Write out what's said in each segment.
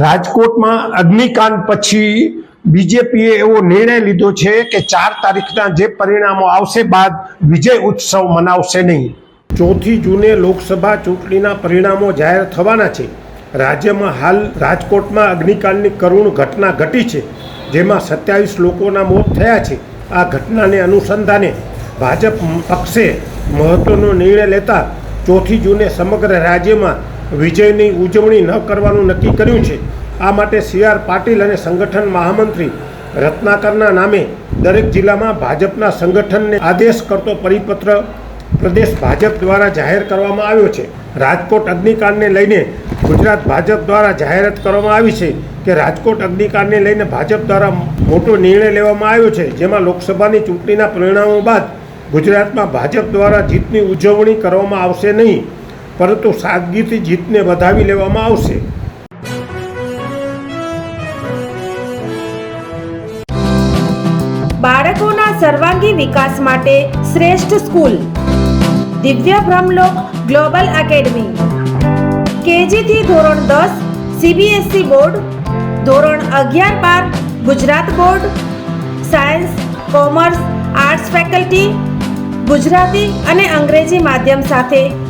રાજકોટમાં અગ્નિકાંડ પછી બીજેપીએ એવો નિર્ણય લીધો છે કે ચાર તારીખના જે પરિણામો આવશે બાદ વિજય ઉત્સવ મનાવશે નહીં. ચોથી જૂને લોકસભા ચૂંટણીના પરિણામો જાહેર થવાના છે. રાજ્યમાં હાલ રાજકોટમાં અગ્નિકાંડની કરુણ ઘટના ઘટી છે. જેમાં સત્યાવીસ લોકોના મોત થયા છે. આ ઘટનાને અનુસંધાને ભાજપ પક્ષે મહત્વનો નિર્ણય લેતા ચોથી જૂને સમગ્ર રાજ્યમાં વિજયની ઉજવણી ન કરવાનું નક્કી કર્યું છે. આ માટે સી આર પાટીલ અને સંગઠન મહામંત્રી રત્નાકરના નામે દરેક જિલ્લામાં ભાજપના સંગઠનને આદેશ કરતો પરિપત્ર પ્રદેશ ભાજપ દ્વારા જાહેર કરવામાં આવ્યો છે. રાજકોટ અગ્નિકાંડને લઈને ગુજરાત ભાજપ દ્વારા જાહેરાત કરવામાં આવી છે કે રાજકોટ અગ્નિકાંડને લઈને ભાજપ દ્વારા મોટો નિર્ણય લેવામાં આવ્યો છે, જેમાં લોકસભાની ચૂંટણીના પરિણામો બાદ ગુજરાતમાં ભાજપ દ્વારા જીતની ઉજવણી કરવામાં આવશે નહીં. પરંતુ સાદગીથી જીતને વધાવી લેવામાં આવશે. બાળકોના સર્વાંગી વિકાસ માટે શ્રેષ્ઠ સ્કૂલ. દિવ્ય બ્રહ્મલોક ગ્લોબલ એકેડમી. કેજીથી ધોરણ દસ, સીબીએસઈ બોર્ડ. ધોરણ અગિયાર બાર, Gujarat board. Science, commerce, arts faculty. Gujarati અને અંગ્રેજી માધ્યમ સાથે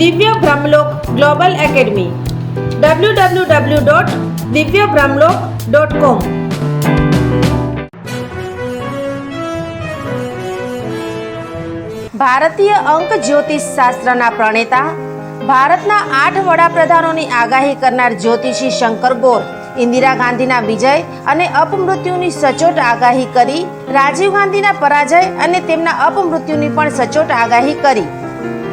Divya Brahmalok global academy W W W dot Divya Brahmalok dot કોમ ભારતીય અંક જ્યોતિષ શાસ્ત્રના પ્રણેતા, ભારતના આઠ વડાપ્રધાનોની આગાહી કરનાર જ્યોતિષી શંકર ગોર, ઇન્દિરા ગાંધીના વિજય અને અપમૃત્યુની સચોટ આગાહી કરી, રાજીવ ગાંધીના પરાજય અને તેમના અપમૃત્યુની પણ સચોટ આગાહી કરી.